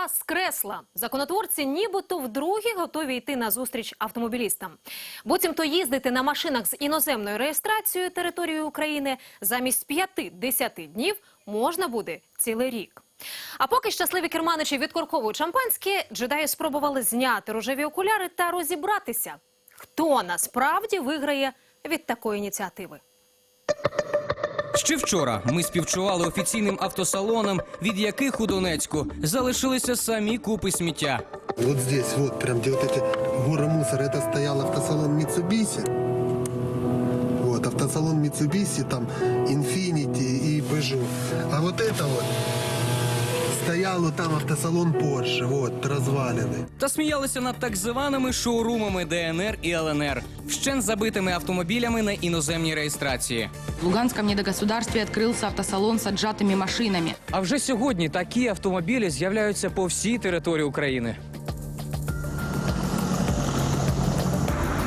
Рада скресла. Законотворці нібито вдруге готові йти на зустріч автомобілістам. Буцімто їздити на машинах з іноземною реєстрацією територією України замість 5-10 днів можна буде цілий рік. А поки щасливі керманичі відкорковують шампанське, джедаї спробували зняти рожеві окуляри та розібратися, хто насправді виграє від такої ініціативи. Ще вчора ми співчували офіційним автосалонам, від яких у Донецьку залишилися самі купи сміття. Вот здесь, вот, прям где вот эти горы мусора, это стоял автосалон Mitsubishi. Вот, автосалон Mitsubishi, там Infiniti и Peugeot. А вот это вот стоял вот там автосалон Porsche, вот, развалины. Та сміялися над так званими шоурумами ДНР і ЛНР, вщен забитими автомобілями на іноземній реєстрації. В Луганском недогосударстве открылся автосалон с отжатыми машинами. А вже сьогодні такі автомобілі з'являються по всій території України.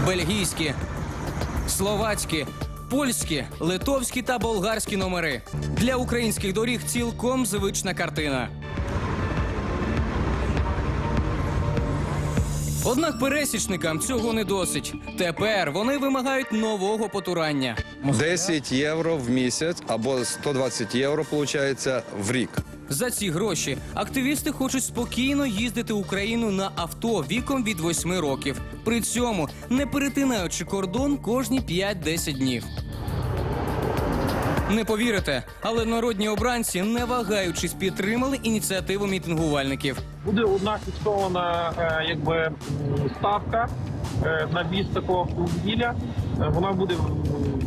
Бельгійські, словацькі, польські, литовські та болгарські номери. Для українських доріг цілком звична картина. Однак пересічникам цього не досить. Тепер вони вимагають нового потурання. 10 євро в місяць або 120 євро, виходить, в рік. За ці гроші активісти хочуть спокійно їздити Україну на авто віком від 8 років, при цьому не перетинаючи кордон кожні 5-10 днів. Не повірите, але народні обранці, не вагаючись, підтримали ініціативу мітингувальників. буде одна фіксована е, якби ставка е, на віз такого автомобіля. Е, Вона буде м,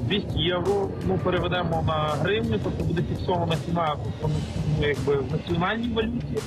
200 євро. Ну переведемо на гривню, тобто буде фіксована ціна тобто, ну, якби в національній валюті.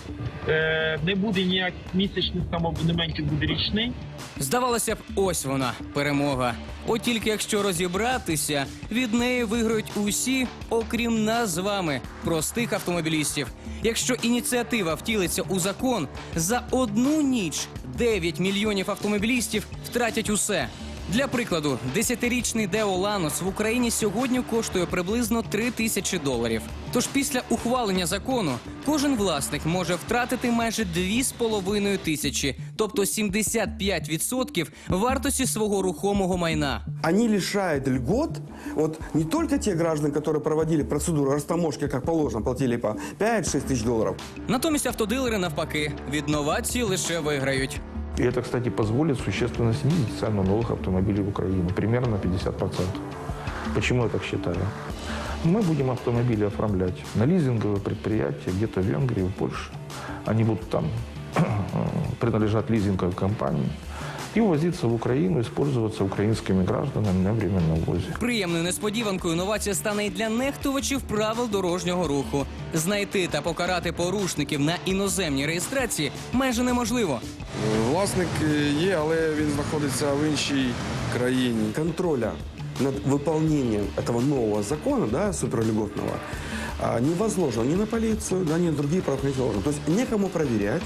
Не буде ніяких місячних там абонементів, буде річний. Здавалося б, ось вона перемога. От тільки якщо розібратися, від неї виграють усі, окрім нас з вами, простих автомобілістів. Якщо ініціатива втілиться у закон, за одну ніч 9 мільйонів автомобілістів втратять усе. Для прикладу, 10-річний Део Ланос в Україні сьогодні коштує приблизно 3 тисячі доларів. Тож після ухвалення закону кожен власник може втратити майже 2,5 тисячі, тобто 75% вартості свого рухомого майна. Они лишают льгот вот не только те граждан, которые проводили процедуру растаможки, как положено, платили по 5-6 тысяч долларов, Натомість автодилери навпаки від новацій лише виграють. И это, кстати, позволит существенно снизить цену новых автомобилей в Украине, примерно на 50%. Почему я так считаю? Мы будем автомобили оформлять на лизинговые предприятия где-то в Венгрии, в Польше. Они будут там принадлежать лизинговой компании и увозиться в Украину, использоваться украинскими гражданами на временном ввозе. Приємною несподіванкою новація стане і для нехтувачів правил дорожнього руху. Знайти та покарати порушників на іноземній реєстрації майже неможливо. Власник е, є, але він знаходиться в іншій країні. контроля над выполнением этого нового закона, да, суперльготного, а, не возложено ни на полицию, да, ни на другие правоохранительные органы. То есть некому проверять.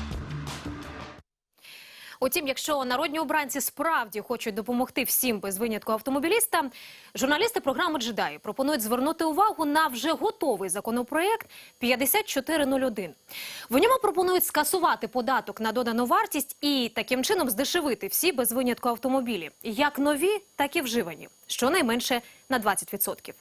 Утім, якщо народні обранці справді хочуть допомогти всім без винятку автомобіліста, журналісти програми «Джедаї» пропонують звернути увагу на вже готовий законопроект 5401. В ньому пропонують скасувати податок на додану вартість і таким чином здешевити всі без винятку автомобілі, як нові, так і вживані, щонайменше на 20%.